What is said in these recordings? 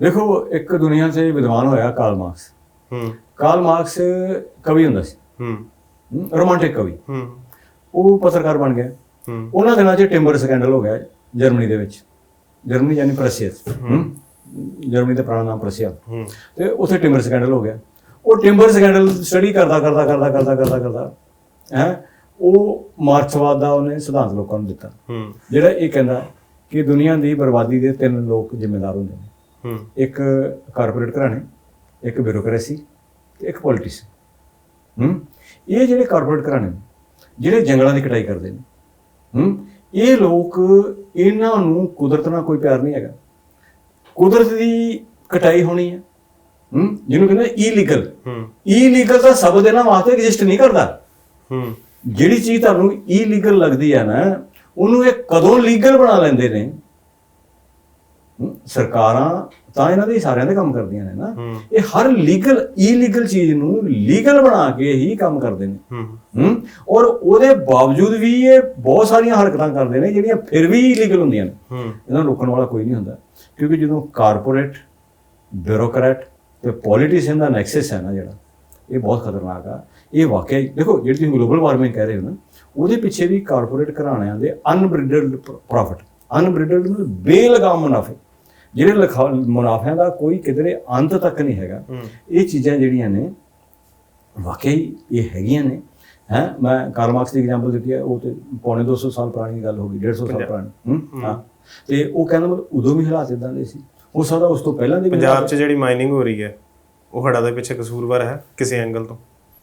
ਦੇਖੋ ਇੱਕ ਦੁਨੀਆ 'ਚ ਵਿਦਵਾਨ ਹੋਇਆ ਕਾਰਲ ਮਾਰਕਸ। ਹੂੰ। ਕਾਰਲ ਮਾਰਕਸ ਕਵੀ ਹੁੰਦਾ ਸੀ। ਹੂੰ। ਰੋਮਾਂਟਿਕ ਕਵੀ। ਹੂੰ। ਉਹ ਪੱਤਰਕਾਰ ਬਣ ਗਿਆ। ਹੂੰ। ਉਹਨਾਂ ਦਿਨਾਂ 'ਚ ਟਿੰਬਰ ਸਕੈਂਡਲ ਹੋ ਗਿਆ ਜਰਮਨੀ ਦੇ ਵਿੱਚ। ਜਰਮਨੀ ਯਾਨੀ ਪ੍ਰਸ਼ੀਆ। ਹੂੰ ਜਰਮਨੀ ਦਾ ਪੁਰਾਣਾ ਨਾਮ ਪ੍ਰਸ਼ੀਆ। ਹੂੰ। ਤੇ ਉੱਥੇ ਟਿੰਬਰ ਸਕੈਂਡਲ ਹੋ ਗਿਆ। ਉਹ ਟਿੰਬਰ ਸਕੈਂਡਲ ਸਟੱਡੀ ਕਰਦਾ ਕਰਦਾ ਕਰਦਾ ਕਰਦਾ ਕਰਦਾ ਕਰਦਾ ਹੈ ਉਹ ਮਾਰਕਸਵਾਦ ਦਾ ਉਹਨੇ ਸਿਧਾਂਤ ਲੋਕਾਂ ਨੂੰ ਦਿੱਤਾ। ਹੂੰ। ਜਿਹੜਾ ਇਹ ਕਹਿੰਦਾ ਕਿ ਦੁਨੀਆ ਦੀ ਬਰਬਾਦੀ ਦੇ ਤਿੰਨ ਲੋਕ ਜ਼ਿੰਮੇਦਾਰ ਹੁੰਦੇ ਨੇ। ਹੂੰ। ਇੱਕ ਕਾਰਪੋਰੇਟ ਘਰਾਣੇ ਇੱਕ ਬਿਊਰੋਕ੍ਰੇਸੀ ਤੇ ਇੱਕ ਪੋਲਿਟਿਸ਼ੀਅਨ ਹੂੰ? ਇਹ ਜਿਹੜੇ ਕਾਰਪੋਰੇਟ ਘਰਾਣੇ ਜਿਹੜੇ ਜੰਗਲਾਂ ਦੀ ਕਟਾਈ ਕਰਦੇ ਨੇ ਹੂੰ? ਇਹ ਲੋਕ ਇਹਨਾਂ ਨੂੰ ਕੁਦਰਤ ਨਾਲ ਕੋਈ ਪਿਆਰ ਨਹੀਂ ਹੈਗਾ। ਕੁਦਰਤ ਦੀ ਕਟਾਈ ਹੋਣੀ ਹੈ ਹੂੰ? ਜਿਹਨੂੰ ਕਹਿੰਦੇ ਇਲੀਗਲ ਹੂੰ। ਇਲੀਗਲ ਤਾਂ ਸ਼ਬਦ ਇਹਨਾਂ ਵਾਸਤੇ ਐਗਜ਼ਿਸਟ ਨਹੀਂ ਕਰਦਾ। ਹੂੰ। ਜਿਹੜੀ ਚੀਜ਼ ਤੁਹਾਨੂੰ ਇਲੀਗਲ ਲੱਗਦੀ ਹੈ ਨਾ ਉਹਨੂੰ ਇਹ ਕਦੋਂ ਲੀਗਲ ਬਣਾ ਲੈਂਦੇ ਨੇ? ਸਰਕਾਰਾਂ ਤਾਂ ਇਹਨਾਂ ਦੇ ਸਾਰਿਆਂ ਦੇ ਕੰਮ ਕਰਦੀਆਂ ਨੇ ਨਾ। ਇਹ ਹਰ ਲੀਗਲ ਇਲੀਗਲ ਚੀਜ਼ ਨੂੰ ਲੀਗਲ ਬਣਾ ਕੇ ਹੀ ਕੰਮ ਕਰਦੇ ਨੇ। ਹੂੰ। ਔਰ ਉਹਦੇ ਬਾਵਜੂਦ ਵੀ ਇਹ ਬਹੁਤ ਸਾਰੀਆਂ ਹਰਕਤਾਂ ਕਰਦੇ ਨੇ ਜਿਹੜੀਆਂ ਫਿਰ ਵੀ ਇਲੀਗਲ ਹੁੰਦੀਆਂ ਨੇ। ਇਹਨਾਂ ਨੂੰ ਰੋਕਣ ਵਾਲਾ ਕੋਈ ਨਹੀਂ ਹੁੰਦਾ। ਕਿਉਂਕਿ ਜਦੋਂ ਕਾਰਪੋਰੇਟ ਬਿਊਰੋਕਰੇਟ ਤੇ ਪੋਲੀਟੀਸ਼ੀਅਨ ਦਾ ਨੈਕਸਸ ਹੈ ਨਾ ਜਿਹੜਾ ਇਹ ਬਹੁਤ ਖਤਰਨਾਕ ਆ। ਇਹ ਵਾਕਿਆ ਦੇਖੋ ਜਿਹੜੀ ਤੁਸੀਂ ਗਲੋਬਲ ਵਾਰਮਿੰਗ ਕਹਿ ਰਹੇ ਹੋ ਨਾ ਉਹਦੇ ਪਿੱਛੇ ਵੀ ਕਾਰਪੋਰੇਟ ਘਰਾਣਿਆਂ ਦੇ ਅਨਬ੍ਰਿਡਲਡ ਪ੍ਰੋਫਿਟ ਅਨਬ੍ਰਿਡਲਡ ਬੇਲਗਾਮ ਮੁਨਾਫੇ। ਜਿਹੜੇ ਲਖਾ- ਮੁਨਾਫਿਆਂ ਦਾ ਕੋਈ ਕਿਧਰੇ ਅੰਤ ਤੱਕ ਨਹੀਂ ਹੈਗਾ। ਇਹ ਚੀਜ਼ਾਂ ਜਿਹੜੀਆਂ ਨੇ ਵਾਕਈ ਇਹ ਹੈਗੀਆਂ ਨੇ। ਹੈ ਮੈਂ ਕਾਰਲ ਮਾਰਕਸ ਦੀ ਐਗਜ਼ਾਮਪਲ ਦਿੱਤੀ ਹੈ ਉਹ ਤੇ ਪੌਣੇ 200 ਸਾਲ ਪੁਰਾਣੀ ਗੱਲ ਹੋ ਗਈ 150 ਸਾਲ ਪੁਰਾਣੀ। ਹੂੰ ਤੇ ਉਹ ਕਹਿੰਦਾ ਮਤਲਬ ਉਦੋਂ ਵੀ ਹਾਲਾਤ ਇਦਾਂ ਦੇ ਸੀ। ਹੋ ਸਕਦਾ ਉਸ ਤੋਂ ਪਹਿਲਾਂ ਦੇ ਪੰਜਾਬ 'ਚ ਜਿਹੜੀ ਮਾਈਨਿੰਗ ਹੋ ਰਹੀ ਹੈ ਉਹ ਹੜਾ ਦੇ ਪਿੱਛੇ ਕਸੂਰਵਾਰ ਹੈ ਕਿਸੇ ਐਂਗਲ ਤੋਂ।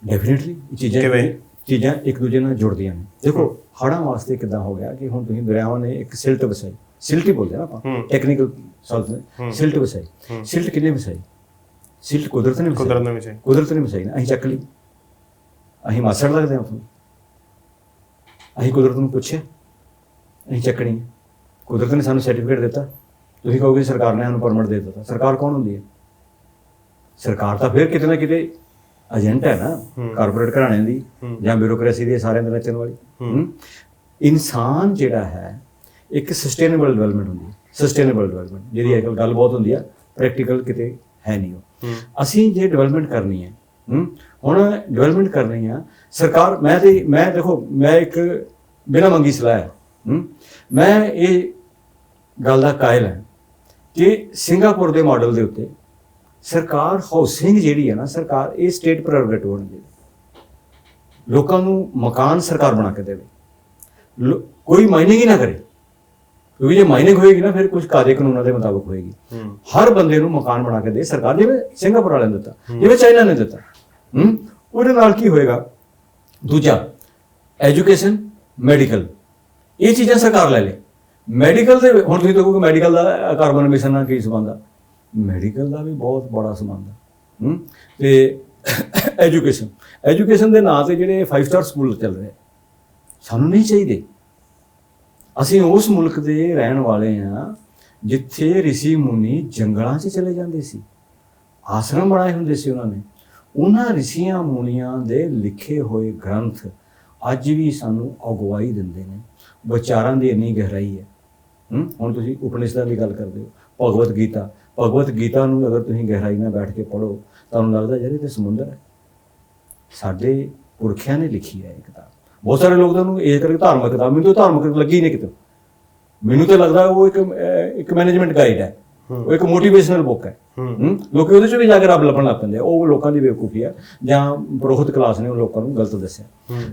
ਡੈਫੀਨਿਟਲੀ ਚੀਜ਼ਾਂ ਕਿਵੇਂ? ਚੀਜ਼ਾਂ ਇੱਕ ਦੂਜੇ ਨਾਲ ਜੁੜਦੀਆਂ ਨੇ। ਦੇਖੋ ਹੜ੍ਹਾਂ ਵਾਸਤੇ ਕਿਦਾਂ ਹੋ ਗਿਆ ਕਿ ਹੁਣ ਤੁਸੀਂ ਦਰਿਆਵਾਂ ਨੇ ਇੱਕ ਸਿਲਟ ਵਸਾਈ। ਸਿਲਟ ਹੀ ਬੋਲਦੇ ਆ ਨਾ ਆਪਾਂ ਹੂੰ। ਟੈਕਨੀਕਲ ਸ਼ਬਦ ਸਿਲਟ ਵਸਾਈ ਸਿਲਟ ਕਿੰਨੇ ਵਸਾਈ ਸਿਲਟ ਕੁਦਰਤ ਨੇ ਕੁਦਰਤ ਦੇ ਵਿੱਚ ਕੁਦਰਤ ਨੇ ਵਸਾਈ ਨਾ ਅਸੀਂ ਚੱਕ ਲਈ ਅਸੀਂ ਮਾਸੜ ਲੱਗਦੇ ਹਾਂ ਤੁਹਾਨੂੰ ਅਸੀਂ ਕੁਦਰਤ ਨੂੰ ਪੁੱਛਿਆ ਅਸੀਂ ਚੱਕਣੀ। ਕੁਦਰਤ ਨੇ ਸਾਨੂੰ ਸਰਟੀਫਿਕੇਟ ਦਿੱਤਾ ਤੁਸੀਂ ਕਹੋਗੇ ਸਰਕਾਰ ਨੇ ਸਾਨੂੰ ਪਰਮਿਟ ਦੇ ਦਿੱਤਾ ਸਰਕਾਰ ਕੌਣ ਹੁੰਦੀ ਹੈ ਸਰਕਾਰ ਤਾਂ ਫਿਰ ਕਿਤੇ ਨਾ ਕਿਤੇ ਏਜੰਟ ਹੈ ਨਾ ਕਾਰਪੋਰੇਟ ਘਰਾਣਿਆਂ ਦੀ ਜਾਂ ਬਿਊਰੋਕ੍ਰੇਸੀ ਦੀ ਸਾਰਿਆਂ ਦੇ ਨੱਚਣ ਵਾਲੀ। ਇਨਸਾਨ ਜਿਹੜਾ ਹੈ ਇੱਕ ਸਸਟੇਨੇਬਲ ਡਿਵੈਲਪਮੈਂਟ ਹੁੰਦੀ ਹੈ ਸਸਟੇਨੇਬਲ ਡਿਵੈਲਪਮੈਂਟ ਜਿਹੜੀ ਅੱਜਕੱਲ ਗੱਲ ਬਹੁਤ ਹੁੰਦੀ ਆ ਪ੍ਰੈਕਟੀਕਲ ਕਿਤੇ ਹੈ ਨਹੀਂ ਉਹ। ਅਸੀਂ ਜੇ ਡਿਵੈਲਪਮੈਂਟ ਕਰਨੀ ਹੈ ਹੁਣ ਡਿਵੈਲਪਮੈਂਟ ਕਰਨੀ ਆ ਸਰਕਾਰ ਮੈਂ ਤੇ ਮੈਂ ਦੇਖੋ ਮੈਂ ਇੱਕ ਬਿਨਾਂ ਮੰਗੀ ਸਲਾਹ ਹੈ ਮੈਂ ਇਹ ਗੱਲ ਦਾ ਕਾਇਲ ਹਾਂ ਕਿ ਸਿੰਗਾਪੁਰ ਦੇ ਮਾਡਲ ਦੇ ਉੱਤੇ ਸਰਕਾਰ ਹਾਊਸਿੰਗ ਜਿਹੜੀ ਹੈ ਨਾ ਸਰਕਾਰ ਇਹ ਸਟੇਟ ਪ੍ਰੈਰੋਗੇਟਿਵ ਹੋਣੀ ਚਾਹੀਦੀ ਲੋਕਾਂ ਨੂੰ ਮਕਾਨ ਸਰਕਾਰ ਬਣਾ ਕੇ ਦੇਵੇ। ਕੋਈ ਮਾਈਨਿੰਗ ਹੀ ਨਾ ਕਰੇ। ਕਿਉਂਕਿ ਜੇ ਮਾਈਨਿੰਗ ਹੋਏਗੀ ਨਾ ਫਿਰ ਕੁਝ ਕਾਇਦੇ ਕਾਨੂੰਨਾਂ ਦੇ ਮੁਤਾਬਕ ਹੋਏਗੀ। ਹਰ ਬੰਦੇ ਨੂੰ ਮਕਾਨ ਬਣਾ ਕੇ ਦੇ ਸਰਕਾਰ ਜਿਵੇਂ ਸਿੰਗਾਪੁਰ ਵਾਲਿਆਂ ਨੇ ਦਿੱਤਾ ਜਿਵੇਂ ਚਾਈਨਾ ਨੇ ਦਿੱਤਾ। ਹੂੰ? ਉਹਦੇ ਨਾਲ ਕੀ ਹੋਏਗਾ? ਦੂਜਾ ਐਜੂਕੇਸ਼ਨ ਮੈਡੀਕਲ ਇਹ ਚੀਜ਼ਾਂ ਸਰਕਾਰ ਲੈ ਲੇ। ਮੈਡੀਕਲ ਦੇ ਹੁਣ ਤੁਸੀਂ ਦੇਖੋਗੇ ਮੈਡੀਕਲ ਦਾ ਕਾਰਬਨ ਐਮਿਸ਼ਨ ਨਾਲ ਕੀ ਸੰਬੰਧ ਆ? ਮੈਡੀਕਲ ਦਾ ਵੀ ਬਹੁਤ ਬੜਾ ਸੰਬੰਧ ਆ। ਹੂੰ? ਤੇ ਐਜੂਕੇਸ਼ਨ ਐਜੂਕੇਸ਼ਨ ਦੇ ਨਾਂ ਤੇ ਜਿਹੜੇ 5 ਸਟਾਰ ਸਕੂਲ ਚੱਲ ਰਹੇ ਸਾਨੂੰ ਨਹੀਂ ਚਾਹੀਦੇ। ਅਸੀਂ ਉਸ ਮੁਲਕ ਦੇ ਰਹਿਣ ਵਾਲੇ ਆ ਜਿੱਥੇ ઋષि ਮੁਨੀ ਜੰਗਲਾਂ 'ਚ ਚਲੇ ਜਾਂਦੇ ਸੀ। ਆਸ਼ਰਮ ਬਣਾਏ ਹੁੰਦੇ ਸੀ ਉਹਨਾਂ ਨੇ। ਉਹਨਾਂ ઋષੀਆਂ ਮੁਨੀਆਂ ਦੇ ਲਿਖੇ ਹੋਏ ਗ੍ਰੰਥ ਅੱਜ ਵੀ ਸਾਨੂੰ ਅਗਵਾਈ ਦਿੰਦੇ ਨੇ। ਵਿਚਾਰਾਂ ਦੀ ਇੰਨੀ ਗਹਿਰਾਈ ਹੈ। ਹੁਣ ਤੁਸੀਂ ਉਪਨਿਸ਼ਦਾਂ ਦੀ ਗੱਲ ਕਰਦੇ ਹੋ। ਭਗਵਤ ਗੀਤਾ ਭਗਵਤ ਗੀਤਾ ਨੂੰ ਅਗਰ ਤੁਸੀਂ ਗਹਿਰਾਈ ਨਾਲ ਬੈਠ ਕੇ ਪੜੋ ਤੁਹਾਨੂੰ ਲੱਗਦਾ ਯਾਰ ਇਹ ਤੇ ਸਮੁੰਦਰ ਹੈ। ਸਾਡੇ ਪੁਰਖਿਆਂ ਨੇ ਲਿਖੀ ਹੈ ਇਹ ਕਿਤਾਬ। ਬਹੁਤ ਸਾਰੇ ਲੋਕ ਤਾਂ ਉਹਨੂੰ ਇਹ ਕਰਕੇ ਧਾਰਮਿਕ ਕਿਤਾਬ ਮੈਨੂੰ ਤਾਂ ਧਾਰਮਿਕ ਲੱਗੀ ਨਹੀਂ ਕਿਤੇ। ਮੈਨੂੰ ਤਾਂ ਲੱਗਦਾ ਉਹ ਇੱਕ ਇੱਕ ਮੈਨੇਜਮੈਂਟ ਗਾਈਡ ਹੈ। ਉਹ ਇੱਕ ਮੋਟੀਵੇਸ਼ਨਲ ਬੁੱਕ ਹੈ। ਹੂੰ। ਲੋਕੀ ਉਹਦੇ ਚ ਵੀ ਜਾ ਕੇ ਰੱਬ ਲੱਭਣ ਲੱਗ ਪੈਂਦੇ ਉਹ ਲੋਕਾਂ ਦੀ ਬੇਵਕੂਫੀ ਆ। ਜਾਂ ਪ੍ਰੋਹਤ ਕਲਾਸ ਨੇ ਉਹ ਲੋਕਾਂ ਨੂੰ ਗਲਤ ਦੱਸਿਆ।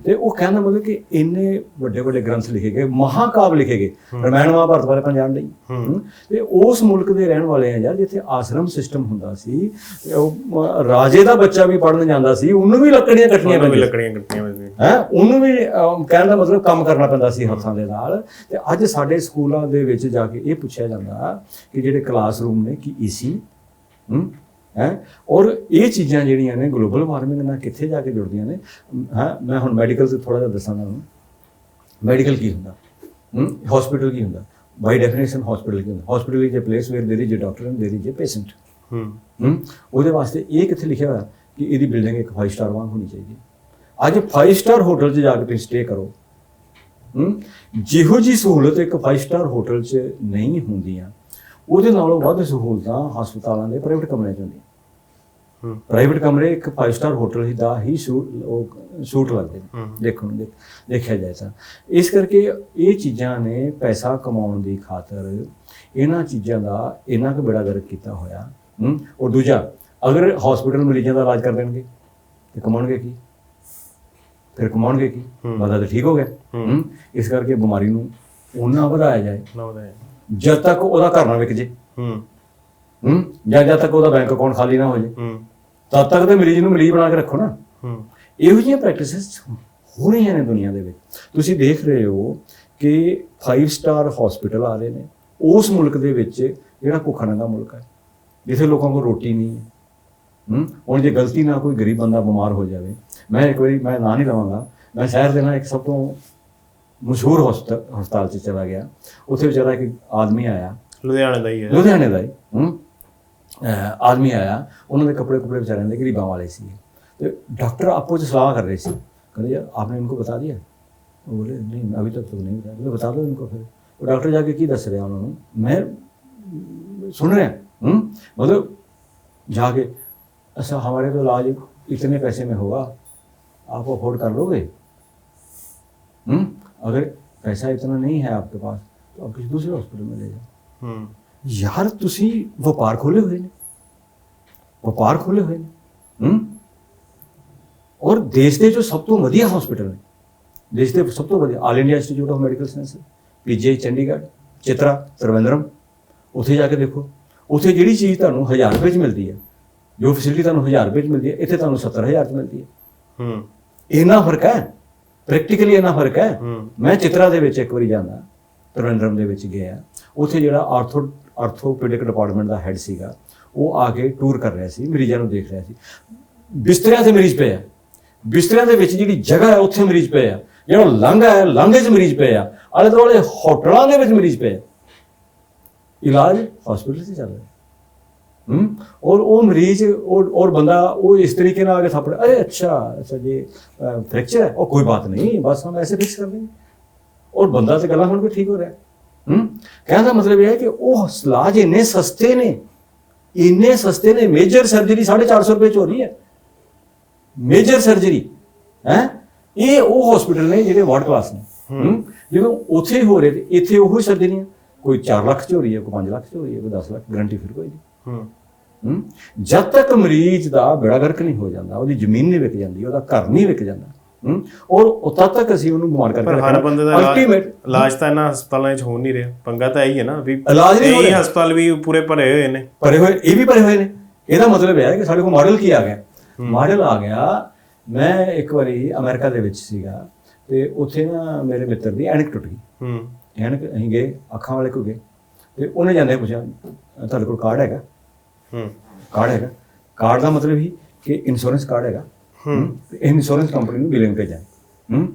ਤੇ ਉਹ ਕਹਿੰਦਾ ਮਤਲਬ ਕਿ ਇੰਨੇ ਵੱਡੇ ਵੱਡੇ ਗ੍ਰੰਥ ਲਿਖੇ ਗਏ ਮਹਾਕਾਵ ਲਿਖੇ ਗਏ। ਰਮਾਇਣ ਮਹਾਭਾਰਤ ਬਾਰੇ ਆਪਾਂ ਜਾਣ ਲਈ। ਤੇ ਉਸ ਮੁਲਕ ਦੇ ਰਹਿਣ ਵਾਲੇ ਆ ਯਾਰ ਜਿੱਥੇ ਆਸ਼ਰਮ ਸਿਸਟਮ ਹੁੰਦਾ ਸੀ ਉਹ ਰਾਜੇ ਦਾ ਬੱਚਾ ਵੀ ਪੜਨ ਜਾਂਦਾ ਸੀ ਉਹਨੂੰ ਵੀ ਲੱਕੜੀਆਂ ਕੱਟਣੀਆਂ ਪੈਂਦੀਆਂ। ਲੱਕੜੀਆਂ ਵੈਸੇ ਹੈ? ਉਹਨੂੰ ਵੀ ਕਹਿਣ ਦਾ ਮਤਲਬ ਕੰਮ ਕਰਨਾ ਪੈਂਦਾ ਸੀ ਹੱਥਾਂ ਦੇ ਨਾਲ। ਤੇ ਅੱਜ ਸਾਡੇ ਸਕੂਲਾਂ ਦੇ ਵਿੱਚ ਜਾ ਕੇ ਇਹ ਪੁੱਛਿਆ ਜਾਂਦਾ ਕਿ ਜਿਹੜੇ ਕਲਾਸਰੂਮ ਨੇ ਕਿ ਏਸੀ ਹੂੰ ਹੈ ਔਰ ਇਹ ਚੀਜ਼ਾਂ ਜਿਹੜੀਆਂ ਨੇ ਗਲੋਬਲ ਵਾਰਮਿੰਗ ਨਾਲ ਕਿੱਥੇ ਜਾ ਕੇ ਜੁੜਦੀਆਂ ਨੇ ਹੈ ਮੈਂ ਹੁਣ ਮੈਡੀਕਲ ਤੇ ਥੋੜਾ ਜਿਹਾ ਦੱਸਾਂ ਤੁਹਾਨੂੰ ਮੈਡੀਕਲ ਕੀ ਹੁੰਦਾ ਹੂੰ ਹਸਪੀਟਲ ਕੀ ਹੁੰਦਾ ਬਾਈ ਡੈਫੀਨੇਸ਼ਨ ਹਸਪੀਟਲ ਕੀ ਹੁੰਦਾ hospital is a place where there is a doctor and there is a patient ਹੂੰ ਹੂੰ ਉਹਦੇ ਵਾਸਤੇ ਇਹ ਕਿੱਥੇ ਲਿਖਿਆ ਹੋਇਆ ਕਿ ਇਹਦੀ ਬਿਲਡਿੰਗ ਇੱਕ 5 ਸਟਾਰ ਵਾਂਗ ਹੋਣੀ ਚਾਹੀਦੀ ਹੈ। ਅੱਜ 5 ਸਟਾਰ ਹੋਟਲ 'ਚ ਜਾ ਕੇ ਤੁਸੀਂ ਸਟੇ ਕਰੋ ਹੂੰ ਜਿਹੋ ਜੀ ਸਹੂਲਤ ਇੱਕ 5 ਸਟਾਰ ਹੋਟਲ 'ਚ ਨਹੀਂ ਹੁੰਦੀਆਂ ਉਹਦੇ ਨਾਲੋਂ ਵੱਧ ਸਹੂਲਤਾਂ ਹਸਪਤਾਲਾਂ ਦੇ ਪ੍ਰਾਈਵੇਟ ਕਮਰਿਆਂ 'ਚ ਹੁੰਦੀਆਂ। ਹੂੰ। ਪ੍ਰਾਈਵੇਟ ਕਮਰੇ ਇੱਕ 5 ਸਟਾਰ ਹੋਟਲ ਹੀ ਦਾ ਹੀ ਸੂਟ ਉਹ ਸੂਟ ਲੱਗਦੇ ਨੇ। ਦੇਖਣ ਨੂੰ ਦੇਖ- ਦੇਖਿਆ ਜਾਏ ਤਾਂ। ਇਸ ਕਰਕੇ ਇਹ ਚੀਜ਼ਾਂ ਨੇ ਪੈਸਾ ਕਮਾਉਣ ਦੀ ਖਾਤਰ ਇਹਨਾਂ ਚੀਜ਼ਾਂ ਦਾ ਇਹਨਾਂ ਕੁ ਬੇੜਾ ਗਰਕ ਕੀਤਾ ਹੋਇਆ। ਹੂੰ। ਔਰ ਦੂਜਾ ਅਗਰ ਹਸਪੀਟਲ ਮਰੀਜ਼ਾਂ ਦਾ ਇਲਾਜ ਕਰ ਦੇਣਗੇ ਤੇ ਕਮਾਉਣਗੇ ਕੀ? ਫਿਰ ਕਮਾਉਣਗੇ ਕੀ। ਬੰਦਾ ਤਾਂ ਠੀਕ ਹੋ ਗਿਆ। ਇਸ ਕਰਕੇ ਬਿਮਾਰੀ ਨੂੰ ਉਹਨਾਂ ਵਧਾਇਆ ਜਾਏ। ਨਾ ਵਧਾਇਆ ਜਦ ਤੱਕ ਉਹਦਾ ਘਰ ਨਾ ਵਿਕ ਜੇ। ਹੂੰ। ਹੂੰ? ਜਾਂ ਜਦ ਤੱਕ ਉਹਦਾ ਬੈਂਕ ਅਕਾਊਂਟ ਖਾਲੀ ਨਾ ਹੋ ਜੇ। ਹੂੰ। ਤਦ ਤੱਕ ਤੇ ਮਰੀਜ਼ ਨੂੰ ਮਰੀਜ਼ ਬਣਾ ਕੇ ਰੱਖੋ ਨਾ। ਹੂੰ। ਇਹੋ ਜਿਹੀਆਂ ਪ੍ਰੈਕਟਿਸਿਸ ਹੋ ਰਹੀਆਂ ਨੇ ਦੁਨੀਆ ਦੇ ਵਿੱਚ। ਤੁਸੀਂ ਦੇਖ ਰਹੇ ਹੋ ਕਿ 5 ਸਟਾਰ ਹਸਪੀਟਲ ਆ ਰਹੇ ਨੇ। ਉਸ ਮੁਲਕ ਦੇ ਵਿੱਚ ਜਿਹੜਾ ਭੁੱਖਾ ਨੰਗਾ ਮੁਲਕ ਹੈ। ਜਿੱਥੇ ਲੋਕਾਂ ਕੋਲ ਰੋਟੀ ਨਹੀਂ ਹੈ। ਹੂੰ? ਹੁਣ ਜੇ ਗਲਤੀ ਨਾਲ ਕੋਈ ਗਰੀਬ ਬੰਦਾ ਬਿਮਾਰ ਹੋ ਜਾਵੇ ਮੈਂ ਇੱਕ ਵਾਰੀ ਮੈਂ ਨਾਂ ਨਹੀਂ ਲਵਾਂਗਾ। ਮੈਂ ਸ਼ਹਿਰ ਦੇ ਨਾਲ ਇੱਕ ਸਭ ਤੋਂ ਮਸ਼ਹੂਰ ਹਸਪਤਾਲ ਹਸਪਤਾਲ 'ਚ ਚਲਾ ਗਿਆ ਉੱਥੇ ਵਿਚਾਰਾ ਇੱਕ ਆਦਮੀ ਆਇਆ ਲੁਧਿਆਣੇ ਦਾ ਹੀ ਹੈ ਲੁਧਿਆਣੇ ਦਾ ਹੀ ਹੂੰ ਅਹ ਆਦਮੀ ਆਇਆ ਉਹਨਾਂ ਦੇ ਕੱਪੜੇ ਕੁਪੜੇ ਵਿਚਾਰਿਆਂ ਦੇ ਗਰੀਬਾਂ ਵਾਲੇ ਸੀ ਤੇ डॉक्टर आपो से सलाह कर रहे थे कहते यार आपने इनको बता दिया वो बोले नहीं अभी तक तो नहीं बताया बोले बता दो इनको फिर वो डॉक्टर जाके की दस रहे हैं उन्होंने मैं सुन रहे हैं हम्म? मतलब जाके अच्छा हमारे तो इलाज इतने पैसे में होगा आप अफोर्ड कर लोगे हम्म अगर पैसा इतना नहीं है आपके पास तो आप किसी दूसरे हॉस्पिटल में ले जाओ ਹੂੰ ਯਾਰ ਤੁਸੀਂ ਵਪਾਰ ਖੋਲੇ ਹੋਏ ਨੇ ਵਪਾਰ ਖੋਲੇ ਹੋਏ ਨੇ ਹੂੰ ਔਰ ਦੇਸ਼ ਦੇ ਜੋ ਸਭ ਤੋਂ ਵਧੀਆ ਹਸਪੀਟਲ ਨੇ ਦੇਸ਼ ਦੇ ਸਭ ਤੋਂ ਵਧੀਆ All India Institute of Medical Science PG Chandigarh Chitra Thiruvananthapuram ਉੱਥੇ ਜਾ ਕੇ ਦੇਖੋ ਉੱਥੇ ਜਿਹੜੀ ਚੀਜ਼ ਤੁਹਾਨੂੰ 1000 ਰੁਪਏ 'ਚ ਮਿਲਦੀ ਹੈ ਜੋ ਫੈਸਿਲਿਟੀ ਤੁਹਾਨੂੰ 1000 ਰੁਪਏ 'ਚ ਮਿਲਦੀ ਹੈ ਇੱਥੇ ਤੁਹਾਨੂੰ 70000 'ਚ ਮਿਲਦੀ ਹੈ ਹੂੰ ਇੰਨਾ ਫਰਕ ਹੈ ਪ੍ਰੈਕਟੀਕਲੀ ਇੰਨਾ ਫ਼ਰਕ ਹੈ। ਮੈਂ ਚਿਤਰਾ ਦੇ ਵਿੱਚ ਇੱਕ ਵਾਰੀ ਜਾਂਦਾ ਤਰਵਿੰਦਰਮ ਦੇ ਵਿੱਚ ਗਿਆ। ਉੱਥੇ ਜਿਹੜਾ ਆਰਥੋ ਆਰਥੋਪੈਡਿਕ ਡਿਪਾਰਟਮੈਂਟ ਦਾ ਹੈੱਡ ਸੀਗਾ ਉਹ ਆ ਕੇ ਟੂਰ ਕਰ ਰਿਹਾ ਸੀ ਮਰੀਜ਼ਾਂ ਨੂੰ ਦੇਖ ਰਿਹਾ ਸੀ। ਬਿਸਤਰਿਆਂ ਤੇ ਮਰੀਜ਼ ਪਏ ਆ। ਬਿਸਤਰਿਆਂ ਦੇ ਵਿੱਚ ਜਿਹੜੀ ਜਗ੍ਹਾ ਹੈ ਉੱਥੇ ਮਰੀਜ਼ ਪਏ ਆ। ਜਿਹੜਾ ਲੰਘਾ ਹੈ ਲੰਘੇ 'ਚ ਮਰੀਜ਼ ਪਏ ਆ। ਆਲੇ ਦੁਆਲੇ ਹੋਟਲਾਂ ਦੇ ਵਿੱਚ ਮਰੀਜ਼ ਪਏ ਆ। ਇਲਾਜ ਹਸਪੀਟਲ 'ਚ ਚੱਲ ਰਿਹਾ। ਹਮ और वो मरीज और और बंदा वो इस तरीके ਨਾਲ आगे थपड़ अरे अच्छा अच्छा जी फ्रैक्चर है और कोई बात नहीं बस हम ऐसे फिक्स कर देंगे ਔਰ ਬੰਦਾ ਤੇ ਗੱਲਾਂ ਸੁਣ ਕੇ ਠੀਕ ਹੋ ਰਿਹਾ ਹੂੰ ਕਹਿਣ ਦਾ ਮਤਲਬ ਇਹ ਹੈ ਕਿ ਉਹ ਇਲਾਜ ਇੰਨੇ ਸਸਤੇ ਨੇ ਇੰਨੇ ਸਸਤੇ ਨੇ ਮੇਜਰ ਸਰਜਰੀ 450 ਰੁਪਏ ਚ ਹੋ ਰਹੀ ਹੈ ਮੇਜਰ ਸਰਜਰੀ ਹੈ ਇਹ ਉਹ ਹਸਪੀਟਲ ਨੇ ਜਿਹੜੇ ਵਾਰਡ ਕਲਾਸ ਨੇ ਹੂੰ ਜਦੋਂ ਉੱਥੇ ਹੋ ਰਹੇ ਤੇ ਇੱਥੇ ਉਹ ਸਰਜਰੀਆਂ ਕੋਈ 4 ਲੱਖ ਚ ਹੋ ਰਹੀ ਹੈ ਕੋਈ 5 ਲੱਖ ਚ ਹੋ ਰਹੀ ਹੈ ਕੋਈ 10 ਲੱਖ ਗਰੰਟੀ ਫਿਰ ਕੋਈ ਨਹੀਂ ਹੂੰ ਹੂੰ ਜਦ ਤੱਕ ਮਰੀਜ਼ ਦਾ ਬੇੜਾ ਗਰਕ ਨਹੀਂ ਹੋ ਜਾਂਦਾ ਉਹਦੀ ਜ਼ਮੀਨ ਨਹੀਂ ਵਿਕ ਜਾਂਦੀ ਉਹਦਾ ਘਰ ਨਹੀਂ ਵਿਕ ਜਾਂਦਾ ਹੂੰ? ਔਰ ਉਹ ਤਦ ਤੱਕ ਅਸੀਂ ਉਹਨੂੰ ਬਿਮਾਰ ਕਰਕੇ ਪਰ ਹਰ ਬੰਦੇ ਦਾ ਅਲਟੀਮੇਟ ਇਲਾਜ ਤਾਂ ਇਹਨਾਂ ਹਸਪਤਾਲਾਂ 'ਚ ਹੋ ਨਹੀਂ ਰਿਹਾ। ਪੰਗਾ ਤਾਂ ਇਹੀ ਹੈ ਨਾ ਵੀ ਇਲਾਜ ਨਹੀਂ ਹੋ ਰਿਹਾ। ਹਸਪਤਾਲ ਵੀ ਪੂਰੇ ਭਰੇ ਹੋਏ ਨੇ। ਭਰੇ ਹੋਏ ਇਹ ਵੀ ਭਰੇ ਹੋਏ ਨੇ। ਇਹਦਾ ਮਤਲਬ ਇਹ ਹੈ ਕਿ ਸਾਡੇ ਕੋਲ ਮਾਡਲ ਕੀ ਆ ਗਿਆ? ਮਾਡਲ ਆ ਗਿਆ ਮੈਂ ਇੱਕ ਵਾਰੀ ਅਮਰੀਕਾ ਦੇ ਵਿੱਚ ਸੀਗਾ ਤੇ ਉੱਥੇ ਨਾ ਮੇਰੇ ਮਿੱਤਰ ਦੀ ਐਨਕ ਟੁੱਟ ਗਈ। ਹੂੰ। ਐਨਕ ਅਸੀਂ ਗਏ ਅੱਖਾਂ ਵਾਲੇ ਕੋਲ ਗਏ ਤੇ ਉਹਨੇ ਜਾਂਦੇ ਪੁੱਛਿਆ ਤੁਹਾਡੇ ਕੋਲ ਕਾਰਡ ਹੈਗਾ? ਹੂੰ। ਕਾਰਡ ਹੈਗਾ। ਕਾਰਡ ਦਾ ਮਤਲਬ ਹੀ ਕਿ ਇੰਸ਼ੋਰੈਂਸ ਕਾਰਡ ਹੈਗਾ। ਹੂੰ। ਇੰਸ਼ੋਰੈਂਸ ਕੰਪਨੀ ਨੂੰ ਬਿਲਿੰਗ ਭੇਜਾਂ ਹੂੰ।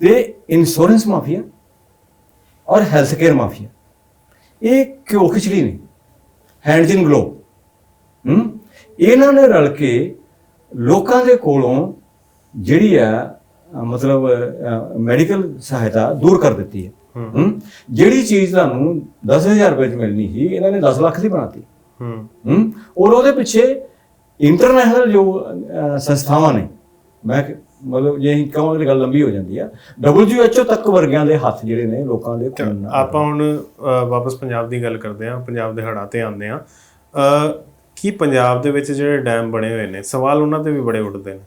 ਤੇ ਇੰਸ਼ੋਰੈਂਸ ਮਾਫੀਆ ਔਰ ਹੈਲਥ ਕੇਅਰ ਮਾਫੀਆ ਇਹ ਕਿਉਂ ਖਿਚੜੀ ਨੇ? ਹੈਂਡਸ ਇਨ ਗਲੋ ਹੂੰ। ਇਹਨਾਂ ਨੇ ਰਲ ਕੇ ਲੋਕਾਂ ਦੇ ਕੋਲੋਂ ਜਿਹੜੀ ਆ ਮਤਲਬ ਮੈਡੀਕਲ ਸਹਾਇਤਾ ਦੂਰ ਕਰ ਦਿੱਤੀ ਹੈ। ਹੂੰ। ਜਿਹੜੀ ਚੀਜ਼ ਤੁਹਾਨੂੰ 10000 ਰੁਪਏ ਚ ਮਿਲਣੀ ਸੀ ਇਹਨਾਂ ਨੇ 10 ਲੱਖ ਦੀ ਬਣਾਤੀ ਹੂੰ? ਹੂੰ ਔਰ ਉਹਦੇ ਪਿੱਛੇ ਇੰਟਰਨੈਸ਼ਨਲ ਜੋ ਸੰਸਥਾਵਾਂ ਨੇ ਮੈਂ ਮਤਲਬ ਜੇ ਅਸੀਂ ਕਹਾਂਗੇ ਤਾਂ ਗੱਲ ਲੰਬੀ ਹੋ ਜਾਂਦੀ ਆ। WHO ਤੱਕ ਵਰਗਿਆਂ ਦੇ ਹੱਥ ਜਿਹੜੇ ਨੇ ਲੋਕਾਂ ਦੇ ਆਪਾਂ ਹੁਣ ਵਾਪਸ ਪੰਜਾਬ ਦੀ ਗੱਲ ਕਰਦੇ ਹਾਂ ਪੰਜਾਬ ਦੇ ਹੜ੍ਹਾਂ ਤੇ ਆਉਂਦੇ ਹਾਂ। ਅ, ਕੀ ਪੰਜਾਬ ਦੇ ਵਿੱਚ ਜਿਹੜੇ ਡੈਮ ਬਣੇ ਹੋਏ ਨੇ ਸਵਾਲ ਉਹਨਾਂ ਤੇ ਵੀ ਬੜੇ ਉੱਠਦੇ ਨੇ।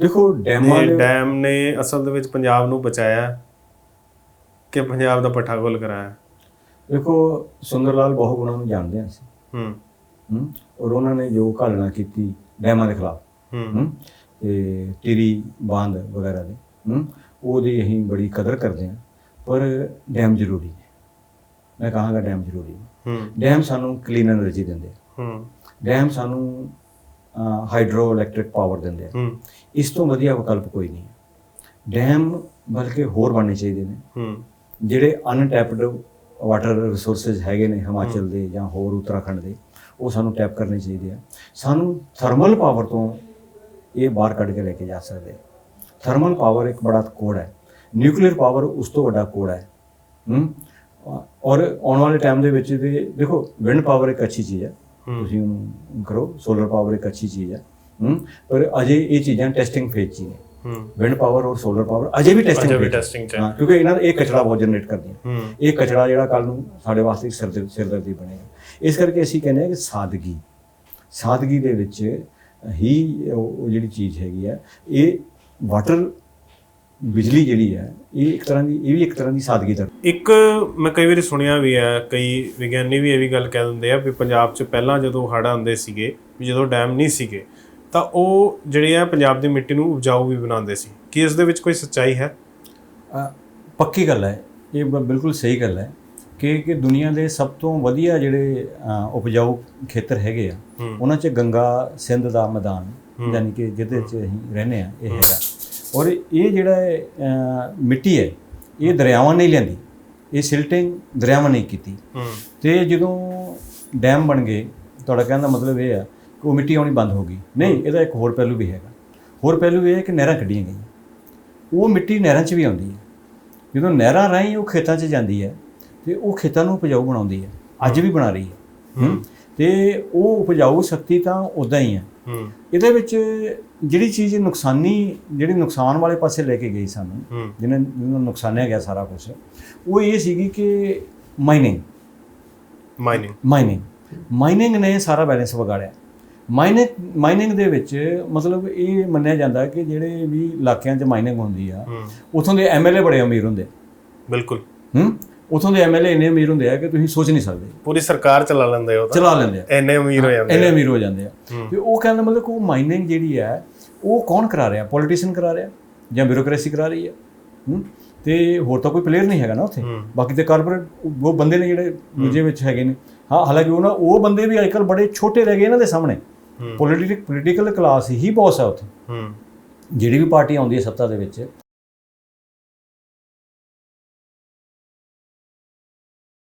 ਦੇਖੋ ਡੈਮਾਂ ਦੇ ਡੈਮ ਨੇ ਅਸਲ ਦੇ ਵਿੱਚ ਪੰਜਾਬ ਨੂੰ ਬਚਾਇਆ ਕਿ ਪੰਜਾਬ ਦਾ ਪੱਠਾ ਗੋਲ ਕਰਾਇਆ। ਦੇਖੋ ਸੁੰਦਰ ਲਾਲ ਬਹੁ ਗੁਣਾਂ ਨੂੰ ਜਾਣਦੇ ਹਾਂ ਅਸੀਂ। ਹੂੰ। ਹੂੰ? ਔਰ ਉਹਨਾਂ ਨੇ ਜੋ ਘਾਲਣਾ ਕੀਤੀ ਡੈਮਾਂ ਦੇ ਖਿਲਾਫ। ਹੂੰ। ਤੇ ਤੇਰੀ ਬਾਂਧ ਵਗੈਰਾ ਦੇ। ਹੂੰ? ਉਹਦੀ ਅਸੀਂ ਬੜੀ ਕਦਰ ਕਰਦੇ ਹਾਂ ਪਰ ਡੈਮ ਜ਼ਰੂਰੀ ਹੈ। ਮੈਂ ਕਹਾਂਗਾ ਡੈਮ ਜ਼ਰੂਰੀ ਹੈ। ਹੂੰ। ਡੈਮ ਸਾਨੂੰ ਕਲੀਨ એનર્ਜੀ ਦਿੰਦੇ ਹੂੰ। ਡੈਮ ਸਾਨੂੰ ਹਾਈਡਰੋ ਇਲੈਕਟ੍ਰਿਕ ਪਾਵਰ ਦਿੰਦੇ ਆ। ਇਸ ਤੋਂ ਵਧੀਆ ਵਿਕਲਪ ਕੋਈ ਨਹੀਂ ਡੈਮ ਬਲਕਿ ਹੋਰ ਬਣਨੇ ਚਾਹੀਦੇ ਨੇ। ਹੂੰ। ਜਿਹੜੇ ਅਨਟੈਪਡ ਵਾਟਰ ਰਿਸੋਰਸਸ ਹੈਗੇ ਨੇ ਹਿਮਾਚਲ ਦੇ ਜਾਂ ਹੋਰ ਉੱਤਰਾਖੰਡ ਦੇ ਉਹ ਸਾਨੂੰ ਟੈਪ ਕਰਨੇ ਚਾਹੀਦੇ ਆ। ਸਾਨੂੰ ਥਰਮਲ ਪਾਵਰ ਤੋਂ ਇਹ ਬਾਹਰ ਕੱਢ ਕੇ ਲੈ ਕੇ ਜਾ ਸਕਦੇ ਥਰਮਲ ਪਾਵਰ ਇੱਕ ਬੜਾ ਕੋਡ ਹੈ। ਨਿਊਕਲੀਅਰ ਪਾਵਰ ਉਸ ਤੋਂ ਵੱਡਾ ਕੋਡ ਹੈ। ਹੂੰ? ਔਰ ਆਉਣ ਵਾਲੇ ਟਾਈਮ ਦੇ ਵਿੱਚ ਤੇ ਦੇਖੋ ਵਿੰਡ ਪਾਵਰ ਇੱਕ ਅੱਛੀ ਚੀਜ਼ ਹੈ। ਤੁਸੀਂ ਉਹਨੂੰ ਕਰੋ ਸੋਲਰ ਪਾਵਰ ਇੱਕ ਅੱਛੀ ਚੀਜ਼ ਹੈ। ਹੂੰ? ਪਰ ਅਜੇ ਇਹ ਚੀਜ਼ਾਂ ਟੈਸਟਿੰਗ ਫੇਜ਼ 'ਚ ਹੀ ਨੇ। ਵਿੰਡ ਪਾਵਰ ਔਰ ਸੋਲਰ ਪਾਵਰ ਅਜੇ ਵੀ ਟੈਸਟਿੰਗ ਅਜੇ ਵੀ 'ਚ। ਹਾਂ। ਕਿਉਂਕਿ ਇਹਨਾਂ ਦਾ ਇਹ ਕਚਰਾ ਬਹੁਤ ਜਨਰੇਟ ਕਰਦੀਆਂ ਇਹ ਕਚਰਾ ਜਿਹੜਾ ਕੱਲ ਨੂੰ ਸਾਡੇ ਵਾਸਤੇ ਇੱਕ ਸਿਰਦਰ ਸਿਰਦਰਦੀ ਬਣੇਗਾ। ਇਸ ਕਰਕੇ ਅਸੀਂ ਕਹਿੰਦੇ ਹਾਂ ਕਿ ਸਾਦਗੀ ਸਾਦਗੀ ਦੇ ਵਿੱਚ ਹੀ ਉਹ ਜਿਹੜੀ ਚੀਜ਼ ਹੈਗੀ ਹੈ ਇਹ ਵਾਟਰ ਬਿਜਲੀ ਜਿਹੜੀ ਹੈ ਇਹ ਇੱਕ ਤਰ੍ਹਾਂ ਦੀ ਇਹ ਵੀ ਇੱਕ ਤਰ੍ਹਾਂ ਦੀ ਸਾਦਗੀ ਦਾ ਇੱਕ ਮੈਂ ਕਈ ਵਾਰੀ ਸੁਣਿਆ ਵੀ ਹੈ ਕਈ ਵਿਗਿਆਨੀ ਵੀ ਇਹ ਵੀ ਗੱਲ ਕਹਿ ਦਿੰਦੇ ਆ ਵੀ ਪੰਜਾਬ 'ਚ ਪਹਿਲਾਂ ਜਦੋਂ ਹੜ੍ਹ ਆਉਂਦੇ ਸੀਗੇ ਵੀ ਜਦੋਂ ਡੈਮ ਨਹੀਂ ਸੀਗੇ ਤਾਂ ਉਹ ਜਿਹੜੇ ਆ ਪੰਜਾਬ ਦੀ ਮਿੱਟੀ ਨੂੰ ਉਪਜਾਊ ਵੀ ਬਣਾਉਂਦੇ ਸੀ। ਕੀ ਇਸ ਦੇ ਵਿੱਚ ਕੋਈ ਸੱਚਾਈ ਹੈ? ਪੱਕੀ ਗੱਲ ਹੈ। ਇਹ ਬਿਲਕੁਲ ਸਹੀ ਗੱਲ ਹੈ ਕਿ ਕਿ ਦੁਨੀਆ ਦੇ ਸਭ ਤੋਂ ਵਧੀਆ ਜਿਹੜੇ ਉਪਜਾਊ ਖੇਤਰ ਹੈਗੇ ਆ। ਉਹਨਾਂ 'ਚ ਗੰਗਾ ਸਿੰਧ ਦਾ ਮੈਦਾਨ ਯਾਨੀ ਕਿ ਜਿਹਦੇ 'ਚ ਅਸੀਂ ਰਹਿੰਦੇ ਆ ਇਹ ਹੈਗਾ। ਔਰ ਇਹ ਜਿਹੜਾ ਮਿੱਟੀ ਹੈ ਇਹ ਦਰਿਆਵਾਂ ਨਹੀਂ ਲੈਂਦੀ ਇਹ ਸਿਲਟਿੰਗ ਦਰਿਆਵਾਂ ਨਹੀਂ ਕੀਤੀ। ਤੇ ਜਦੋਂ ਡੈਮ ਬਣ ਗਏ ਤੁਹਾਡਾ ਕਹਿਣ ਦਾ ਮਤਲਬ ਇਹ ਆ ਉਹ ਮਿੱਟੀ ਆਉਣੀ ਬੰਦ ਹੋ ਗਈ। ਨਹੀਂ ਇਹਦਾ ਇੱਕ ਹੋਰ ਪਹਿਲੂ ਵੀ ਹੈਗਾ। ਹੋਰ ਪਹਿਲੂ ਇਹ ਹੈ ਕਿ ਨਹਿਰਾਂ ਕੱਢੀਆਂ ਗਈਆਂ। ਉਹ ਮਿੱਟੀ ਨਹਿਰਾਂ 'ਚ ਵੀ ਆਉਂਦੀ ਹੈ। ਜਦੋਂ ਨਹਿਰਾਂ ਰਾਹੀਂ ਉਹ ਖੇਤਾਂ 'ਚ ਜਾਂਦੀ ਹੈ ਤੇ ਉਹ ਖੇਤਾਂ ਨੂੰ ਉਪਜਾਊ ਬਣਾਉਂਦੀ ਹੈ। ਅੱਜ ਵੀ ਬਣਾ ਰਹੀ ਹੈ। ਤੇ ਉਹ ਉਪਜਾਊ ਸ਼ਕਤੀ ਤਾਂ ਉਦਾਂ ਹੀ ਹੈ। ਇਹਦੇ ਵਿੱਚ ਜਿਹੜੀ ਚੀਜ਼ ਨੁਕਸਾਨੀ ਜਿਹੜੀ ਨੁਕਸਾਨ ਵਾਲੇ ਪਾਸੇ ਲੈ ਕੇ ਗਈ ਸਾਨੂੰ ਜਿਹਨਾਂ ਜਿਹਨਾਂ ਨੁਕਸਾਨਿਆ ਗਿਆ ਸਾਰਾ ਕੁਝ ਉਹ ਇਹ ਸੀਗੀ ਕਿ ਮਾਈਨਿੰਗ ਮਾਈਨਿੰਗ ਮਾਈਨਿੰਗ ਮਾਈਨਿੰਗ ਨੇ ਸਾਰਾ ਬੈਲੈਂਸ ਵਿਗਾੜਿਆ। ਮਾਈਨਿੰਗ ਮਾਈਨਿੰਗ ਦੇ ਵਿੱਚ ਮਤਲਬ ਇਹ ਮੰਨਿਆ ਜਾਂਦਾ ਕਿ ਜਿਹੜੇ ਵੀ ਇਲਾਕਿਆਂ 'ਚ ਮਾਈਨਿੰਗ ਹੁੰਦੀ ਆ ਉਥੋਂ ਦੇ ਐਮਐਲਏ ਬੜੇ ਅਮੀਰ ਹੁੰਦੇ ਬਿਲਕੁਲ। ਹੂੰ? ਉਥੋਂ ਦੇ ਐਮਐਲਏ ਇੰਨੇ ਅਮੀਰ ਹੁੰਦੇ ਆ ਕਿ ਤੁਸੀਂ ਸੋਚ ਨਹੀਂ ਸਕਦੇ। ਪੂਰੀ ਸਰਕਾਰ ਚਲਾ ਲੈਂਦੇ ਉਹ ਤਾਂ। ਚਲਾ ਲੈਂਦੇ ਆ। ਇੰਨੇ ਅਮੀਰ ਹੋ ਜਾਂਦੇ ਇੰਨੇ ਆ। ਅਮੀਰ ਹੋ ਜਾਂਦੇ ਆ। ਤੇ ਉਹ ਕਹਿੰਦਾ ਮਤਲਬ ਕਿ ਉਹ ਮਾਈਨਿੰਗ ਜਿਹੜੀ ਹੈ ਉਹ ਕੌਣ ਕਰਾ ਰਿਹਾ? ਪੋਲੀਟੀਸ਼ੀਅਨ ਕਰਾ ਰਿਹਾ ਜਾਂ ਬਿਊਰੋਕ੍ਰੇਸੀ ਕਰਾ ਰਹੀ ਹੈ ਹੂੰ? ਤੇ ਹੋਰ ਤਾਂ ਕੋਈ ਪਲੇਅਰ ਨਹੀਂ ਹੈਗਾ ਨਾ ਉੱਥੇ। ਬਾਕੀ ਤੇ ਕਾਰਪੋਰੇਟ ਉਹ ਬੰਦੇ ਨੇ ਜਿਹੜੇ ਦੂਜੇ ਵਿੱਚ ਹੈਗੇ ਨੇ। ਹਾਂ ਹਾਲਾਂਕਿ ਉਹਨਾਂ ਉਹ ਬੰਦੇ ਵੀ ਅੱਜਕੱਲ ਬੜੇ ਛੋਟੇ ਰਹਿ ਗਏ ਇਹਨਾਂ ਦੇ ਸਾਹਮਣੇ। ਪੋਲੀਟਿਕ ਪੋਲੀਟੀਕਲ ਕਲਾਸ ਹੀ ਬੌਸ ਹੈ ਉੱਥੇ। ਹੂੰ। ਜਿਹੜੀ ਵੀ ਪਾਰਟੀ ਆਉਂਦੀ ਹੈ ਸੱਤਾ ਦੇ ਵਿੱਚ